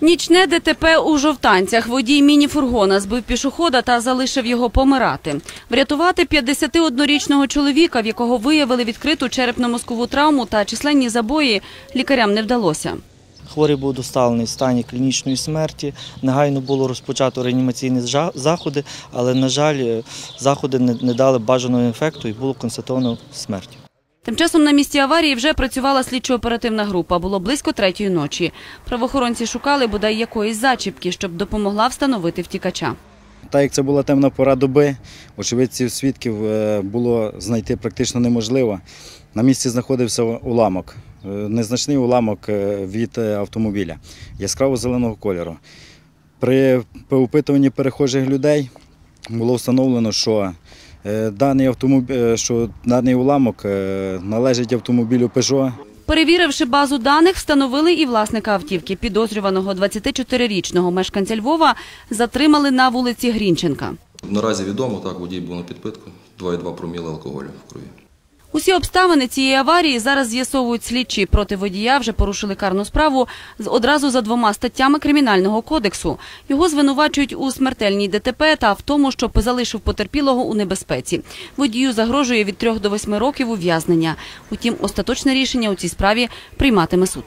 Нічне ДТП у Жовтанцях. Водій міні-фургона збив пішохода та залишив його помирати. Врятувати 51-річного чоловіка, в якого виявили відкриту черепно-мозкову травму та численні забої, лікарям не вдалося. Хворий був доставлений в стані клінічної смерті. Негайно було розпочато реанімаційні жа- заходи, але, на жаль, е, заходи не, не дали бажаного ефекту і було констатовано смерть. Тим часом на місці аварії вже працювала слідчо-оперативна група. Було близько третьої ночі. Правоохоронці шукали бодай якоїсь зачіпки, щоб допомогла встановити втікача. Так як це була темна пора доби, очевидців свідків е, було знайти практично неможливо. На місці знаходився уламок, е, незначний уламок е, від автомобіля яскраво зеленого кольору. При опитуванні перехожих людей було встановлено, що даний автомобіль, що даний уламок е, належить автомобілю Peugeot Перевіривши базу даних, встановили і власника автівки. Підозрюваного 24-річного мешканця Львова затримали на вулиці Грінченка. Наразі відомо, так, водій був на підпитку, 2,2 проміли алкоголю в крові. Усі обставини цієї аварії зараз з'ясовують слідчі. Проти водія вже порушили карну справу з- одразу за двома статтями Кримінального кодексу. Його звинувачують у смертельній ДТП та в тому, що залишив потерпілого у небезпеці. Водію загрожує від трьох до восьми років ув'язнення. Утім, остаточне рішення у цій справі прийматиме суд.